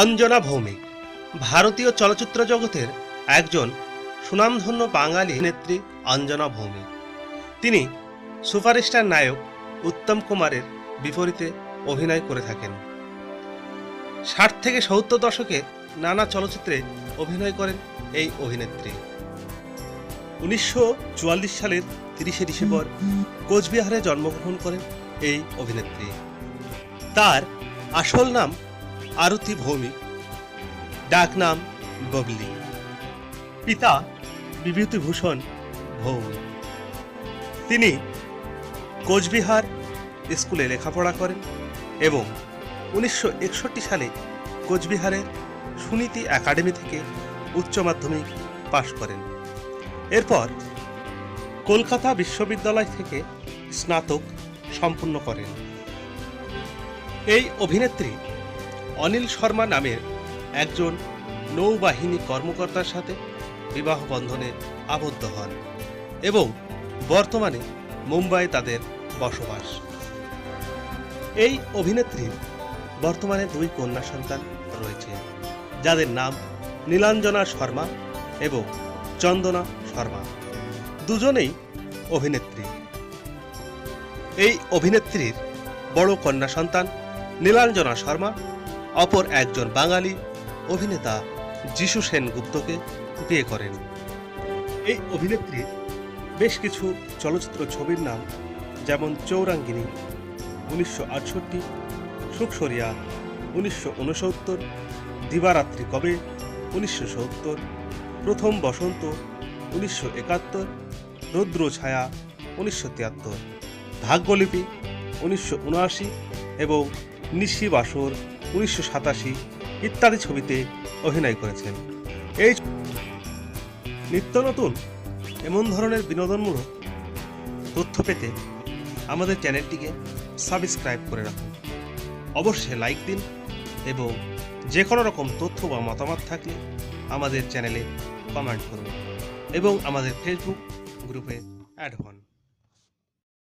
অঞ্জনা ভৌমিক। ভারতীয় চলচ্চিত্র জগতের একজন সুনামধন্য বাঙালি নেত্রী অঞ্জনা ভৌমিক। তিনি সুপারস্টার নায়ক উত্তম কুমারের বিপরীতে অভিনয় করে থাকেন। ষাট থেকে সত্তর দশকে নানা চলচ্চিত্রে অভিনয় করেন এই অভিনেত্রী। উনিশশো চুয়াল্লিশ সালের তিরিশে ডিসেম্বর কোচবিহারে জন্মগ্রহণ করেন এই অভিনেত্রী। তার আসল নাম আরতি ভৌমিক, ডাক নাম ববলি পিতা বিভূতিভূষণ ভৌমিক। তিনি কোচবিহার স্কুলে লেখাপড়া করেন এবং উনিশশো একষট্টি সালে কোচবিহারের সুনীতি একাডেমি থেকে উচ্চ মাধ্যমিক পাশ করেন। এরপর কলকাতা বিশ্ববিদ্যালয় থেকে স্নাতক সম্পন্ন করেন। এই অভিনেত্রী অনিল শর্মা নামের একজন নৌবাহিনী কর্মকর্তার সাথে বিবাহ বন্ধনে আবদ্ধ হন এবং বর্তমানে মুম্বাই তাদের বসবাস। এই অভিনেত্রীর বর্তমানে দুই কন্যা সন্তান রয়েছে, যাদের নাম নীলাঞ্জনা শর্মা এবং চন্দনা শর্মা। দুজনেই অভিনেত্রী। এই অভিনেত্রীর বড় কন্যা সন্তান নীলাঞ্জনা শর্মা অপর একজন বাঙালি অভিনেতা যিশু সেনগুপ্তকে বিয়ে করেন। এই অভিনেত্রীর বেশ কিছু চলচ্চিত্র ছবির নাম, যেমন চৌরাঙ্গিনী উনিশশো আটষট্টি সুখসরিয়া উনিশশো উনসত্তর, দিবারাত্রি কবে উনিশশো সত্তর, প্রথম বসন্ত উনিশশো একাত্তর রৌদ্র ছায়া উনিশশো তিয়াত্তর, ভাগ্যলিপি উনিশশো উনআশি এবং নিশি বাসর উনিশশো সাতাশি ইত্যাদি ছবিতে অভিনয় করেছেন। এই নিত্য নতুন, এমন ধরনের বিনোদনমূলক তথ্য পেতে আমাদের চ্যানেলটিকে সাবস্ক্রাইব করে রাখুন। অবশ্যই লাইক দিন এবং যে কোনো রকম তথ্য বা মতামত থাকলে আমাদের চ্যানেলে কমেন্ট করুন এবং আমাদের ফেসবুক গ্রুপে অ্যাড হন।